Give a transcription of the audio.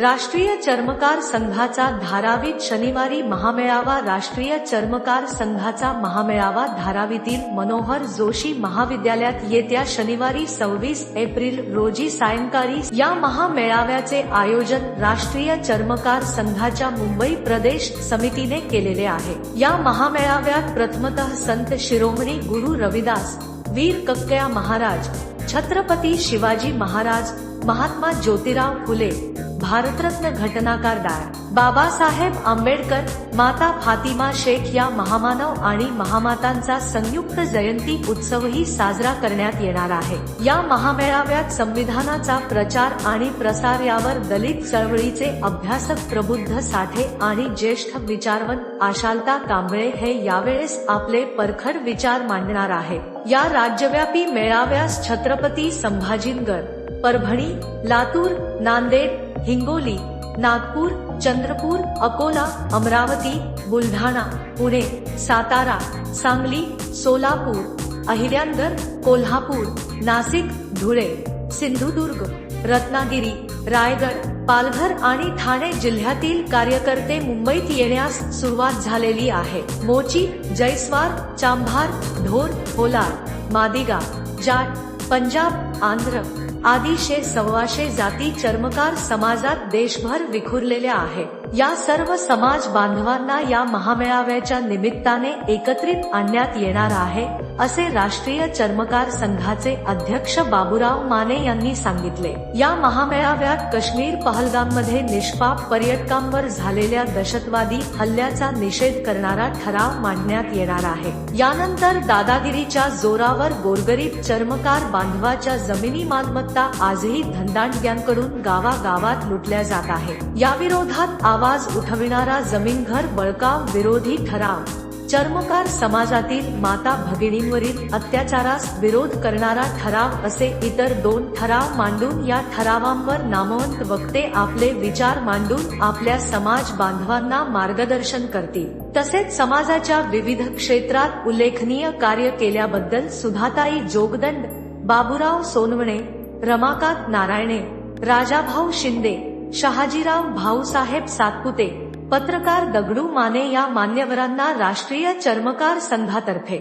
राष्ट्रीय चर्मकार संघाचा धारावीत शनिवारी महामेळावा राष्ट्रीय चर्मकार संघाचा महामेळावा धारावीतील मनोहर जोशी महाविद्यालयात येत्या शनिवारी सव्वीस एप्रिल रोजी सायंकाळी या महामेळाव्याचे आयोजन राष्ट्रीय चर्मकार संघाच्या मुंबई प्रदेश समितीने केलेले आहे. या महामेळाव्यात प्रथमतः संत शिरोमणी गुरु रविदास वीर कक्कया महाराज छत्रपती शिवाजी महाराज महात्मा ज्योतिराव फुले भारतरत्न घटनाकार डाळ बाबासाहेब आंबेडकर माता फातिमा शेख या महामानव आणि महामातांचा संयुक्त जयंती उत्सवही साजरा करण्यात येणार आहे. या महामेळाव्यात संविधानाचा प्रचार आणि प्रसार यावर दलित चळवळीचे अभ्यासक प्रबुद्ध साठे आणि ज्येष्ठ विचारवंत आशालता कांबळे हे यावेळेस आपले परखड विचार मांडणार आहे. या राज्यव्यापी मेळाव्यास छत्रपती संभाजीनगर परभणी लातूर नांदेड हिंगोली नागपूर चंद्रपूर अकोला अमरावती बुलढाणा पुणे सातारा सांगली सोलापूर अहिल्यानगर कोल्हापूर नाशिक धुळे सिंधुदुर्ग रत्नागिरी रायगड पालघर आणि ठाणे जिल्ह्यातील कार्यकर्ते मुंबईत येण्यास सुरुवात झालेली आहे. मोची जयस्वार चांभार ढोर होलार मादिगा जाट पंजाब आंध्र आदिशे सव्वाशे जाती चर्मकार समाजात देशभर विखुरलेल्या आहेत. या सर्व समाज बांधवांना या महामेळाव्याच्या निमित्ताने एकत्रित आणण्यात येणार आहे असे राष्ट्रीय चर्मकार संघाचे अध्यक्ष बाबूराव माने यांनी सांगितले. या महामेळाव्यात काश्मीर पहलगाममध्ये निष्पाप पर्यटकांवर झालेल्या दहशतवादी हल्ल्याचा निषेध करणारा ठराव मांडण्यात येणार आहे. यानंतर दादागिरीच्या जोरावर गोरगरीब चर्मकार बांधवाच्या जमिनी मालमत्ता आजही धंदांडग्यांकडून गावागावात लुटल्या जात आहे. याविरोधात आवाज उठविणारा जमीन घर बळकाव विरोधी ठराव. चर्मकार समाजातील माता भगिनींवरील अत्याचारास विरोध करणारा ठराव असे इतर दोन ठराव मांडून या ठरावांवर नामवंत वक्ते आपले विचार मांडून आपल्या समाज बांधवांना मार्गदर्शन करतील. तसेच समाजाच्या विविध क्षेत्रात उल्लेखनीय कार्य केल्याबद्दल सुधाताई जोगदंड बाबुराव सोनवणे रमाकांत नारायणे राजाभाऊ शिंदे शहाजीराव भाऊसाहेब सातपुते पत्रकार दगडू माने या मान्यवरांना राष्ट्रीय चर्मकार संघातर्फे.